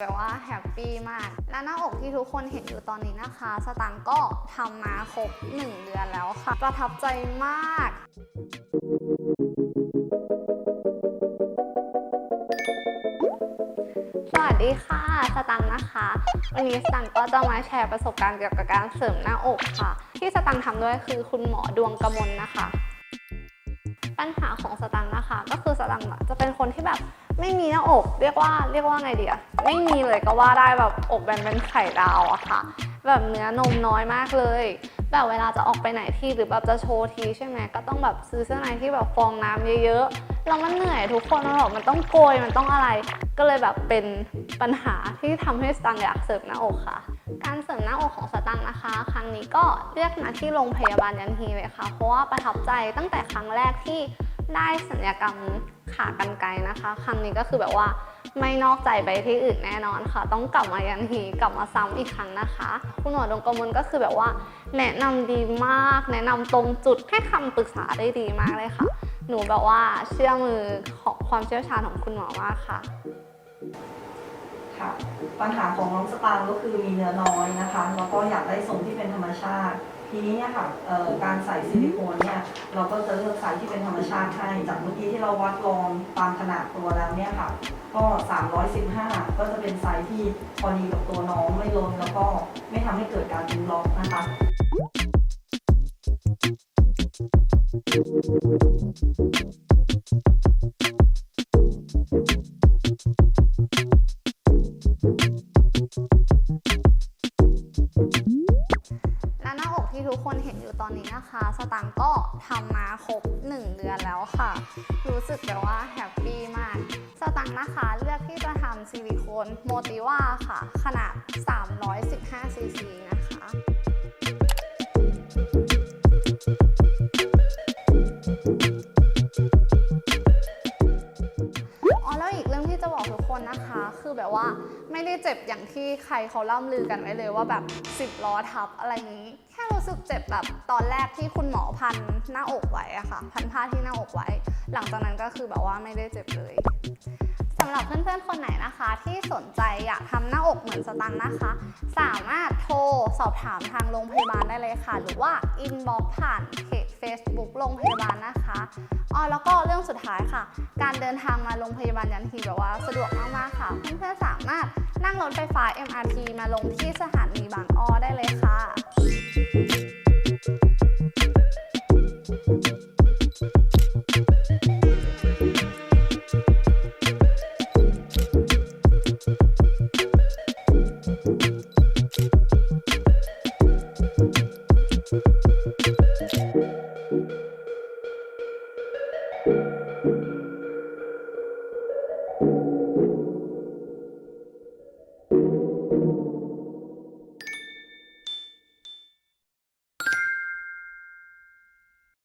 แบบว่าแฮปปี้มาก และหน้าอกที่ทุกคนเห็นอยู่ตอนนี้นะคะ สตังค์ก็ทำมาครบ 1 เดือนแล้วค่ะ ประทับใจมากสวัสดีค่ะสตังค์นะคะ วันนี้สตังค์ก็จะมาแชร์ประสบการณ์เกี่ยวกับการเสริมหน้าอกค่ะ ที่สตังค์ทำด้วยคือคุณหมอดวงกมลนะคะ ปัญหาของสตังค์นะคะ ก็คือสตังค์จะเป็นคนที่แบบไม่มีหน้าอก เรียกว่าเรียกว่าไงดีอะ ไม่มีเลยก็ว่าได้แบบอกแบนเป็นไข่ดาวอะค่ะ แบบเนื้อนมน้อยมากเลย แบบเวลาจะออกไปไหนที่หรือแบบจะโชว์ทีใช่ไหมก็ต้องแบบซื้อเสื้อในที่แบบฟองน้ำเยอะๆแล้วมันเหนื่อยทุกคนมันแบบมันต้องโกยมันต้องอะไร ก็เลยแบบเป็นปัญหาที่ทำให้สตังค์อยากเสริมหน้าอกค่ะ การเสริมหน้าอกของสตังค์นะคะ ครั้งนี้ก็เรียกมาที่โรงพยาบาลยันฮีเลยค่ะ เพราะว่าประทับใจตั้งแต่ครั้งแรกที่ ได้สัญญกรรมขากรรไกรนะคะครั้งนี้ก็คือแบบว่าไม่นอกใจไปที่อื่นแน่นอนค่ะ ต้องกลับมายันฮีกลับมาซ้ำอีกครั้งนะคะ คุณหมอดวงกมลก็คือแบบว่า แนะนำดีมาก แนะนำตรงจุดให้คำปรึกษาได้ดีมากเลยค่ะ หนูแบบว่าเชื่อมือของความเชี่ยวชาญของคุณหมอมากค่ะค่ะปัญหาของน้องสตางค์ก็คือมีเนื้อน้อยนะคะแล้วก็อยากได้ทรงที่เป็นธรรมชาติ ทีนี้เนี่ยค่ะการใส่ซิลิโคนเนี่ยเราก็จะเลือกไซส์ที่เป็นธรรมชาติให้จากเมื่อกี้ที่เราวัดลองตามขนาดตัวแล้วเนี่ยค่ะ ก็ 315 ก็จะเป็นไซส์ที่พอดีกับตัวน้องไม่ล้นแล้วก็ไม่ทำให้เกิดการดึงล็อกนะคะและ ตอนนี้นะคะ สตังค์ก็ทำมาครบ 1 เดือนแล้วค่ะ รู้สึกแบบว่าแฮปปี้มาก สตังค์นะคะเลือกที่จะทำซิลิโคนโมติว่าค่ะ ขนาด 315ซีซีนะคะ ทุกคนนะคะ คือแบบว่าไม่ได้เจ็บอย่างที่ใครเขาล่ำลือกันไว้เลยว่าแบบ 10 ล้อทับอะไรอย่างนี้ แค่รู้สึกเจ็บแบบตอนแรกที่คุณหมอพันหน้าอกไว้อะค่ะพันผ้าที่หน้าอกไว้ หลังจากนั้นก็คือแบบว่าไม่ได้เจ็บเลยสำหรับเพื่อนๆ คนไหนนะคะ ที่สนใจอยากทำหน้าอกเหมือนสตังนะคะ สามารถโทรสอบถามทางโรงพยาบาลได้เลยค่ะ หรือว่าอินบ็อกผ่านเพจ Facebook โรงพยาบาลนะคะ อ๋อแล้วก็เรื่องสุดท้ายค่ะ การเดินทางมาโรงพยาบาลยันทีแบบว่าสะดวกมากๆค่ะเพื่อนๆสามารถนั่งรถไฟฟ้า MRT มาลงที่สถานีบางอ้อได้เลยค่ะ